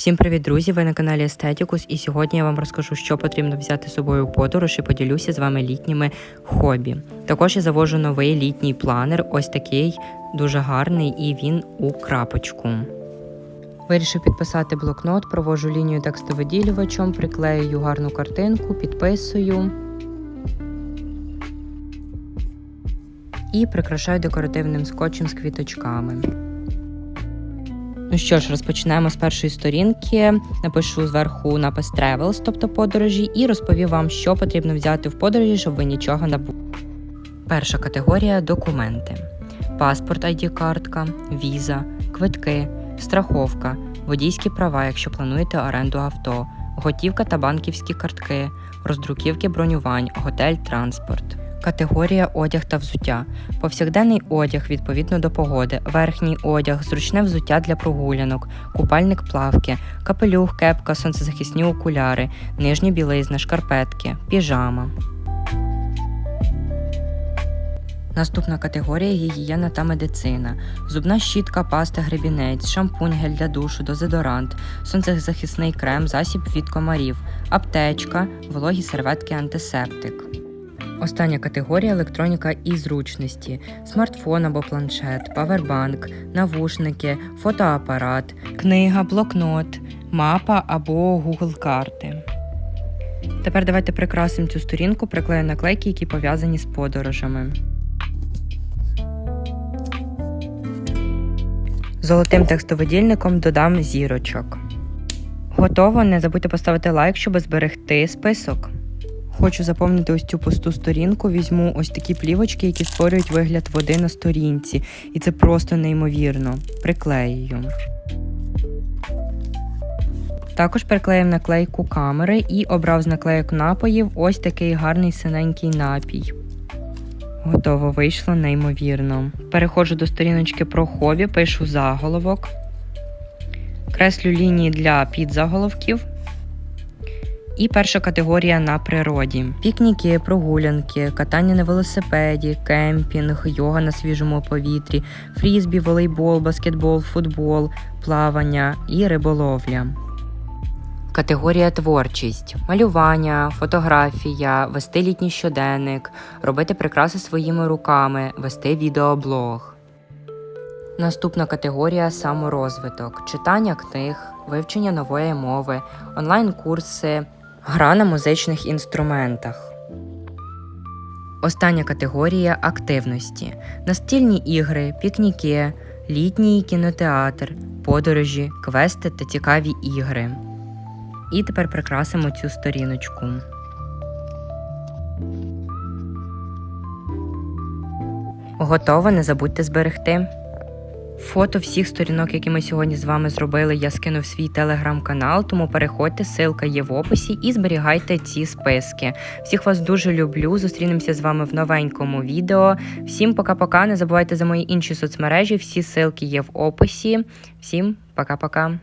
Всім привіт, друзі! Ви на каналі Естетікус, і сьогодні я вам розкажу, що потрібно взяти з собою у подорож і поділюся з вами літніми хобі. Також я завожу новий літній планер, ось такий дуже гарний, і він у крапочку. Вирішив підписати блокнот, провожу лінію текстовиділювачем, приклеюю гарну картинку, підписую. І прикрашаю декоративним скотчем з квіточками. Ну що ж, розпочинаємо з першої сторінки. Напишу зверху напис Travels, тобто подорожі, і розповім вам, що потрібно взяти в подорожі, щоб ви нічого не були. Перша категорія документи: паспорт, ID-картка, віза, квитки, страховка, водійські права, якщо плануєте оренду авто, готівка та банківські картки, роздруківки бронювань, готель, транспорт. Категорія одяг та взуття. Повсякденний одяг відповідно до погоди, верхній одяг, зручне взуття для прогулянок, купальник плавки, капелюх, кепка, сонцезахисні окуляри, нижня білизна, шкарпетки, піжама. Наступна категорія гігієна та медицина: зубна щітка, паста, гребінець, шампунь, гель для душу, дезодорант, сонцезахисний крем, засіб від комарів, аптечка, вологі серветки, антисептик. Остання категорія електроніка і зручності: смартфон або планшет, павербанк, навушники, фотоапарат, книга, блокнот, мапа або Google карти. Тепер давайте прикрасимо цю сторінку, приклею наклейки, які пов'язані з подорожами. Золотим текстовидільником додам зірочок. Готово. Не забудьте поставити лайк, щоб зберегти список. Хочу заповнити ось цю пусту сторінку. Візьму ось такі плівочки, які створюють вигляд води на сторінці. І це просто неймовірно. Приклеюю. Також приклеїв наклейку камери і обрав з наклейок напоїв ось такий гарний синенький напій. Готово вийшло неймовірно. Переходжу до сторіночки про хобі, пишу заголовок, креслю лінії для підзаголовків. І перша категорія на природі: пікніки, прогулянки, катання на велосипеді, кемпінг, йога на свіжому повітрі, фрізбі, волейбол, баскетбол, футбол, плавання і риболовля. Категорія творчість: малювання, фотографія, вести літній щоденник, робити прикраси своїми руками, вести відеоблог. Наступна категорія саморозвиток: читання книг, вивчення нової мови, онлайн-курси, гра на музичних інструментах. Остання категорія активності: настільні ігри, пікніки, літній кінотеатр, подорожі, квести та цікаві ігри. І тепер прикрасимо цю сторіночку. Готово, не забудьте зберегти. Фото всіх сторінок, які ми сьогодні з вами зробили, я скину в свій телеграм-канал, тому переходьте, ссылка є в описі і зберігайте ці списки. Всіх вас дуже люблю. Зустрінемося з вами в новенькому відео. Всім пока-пока. Не забувайте за мої інші соцмережі. Всі ссылки є в описі. Всім пока-пока.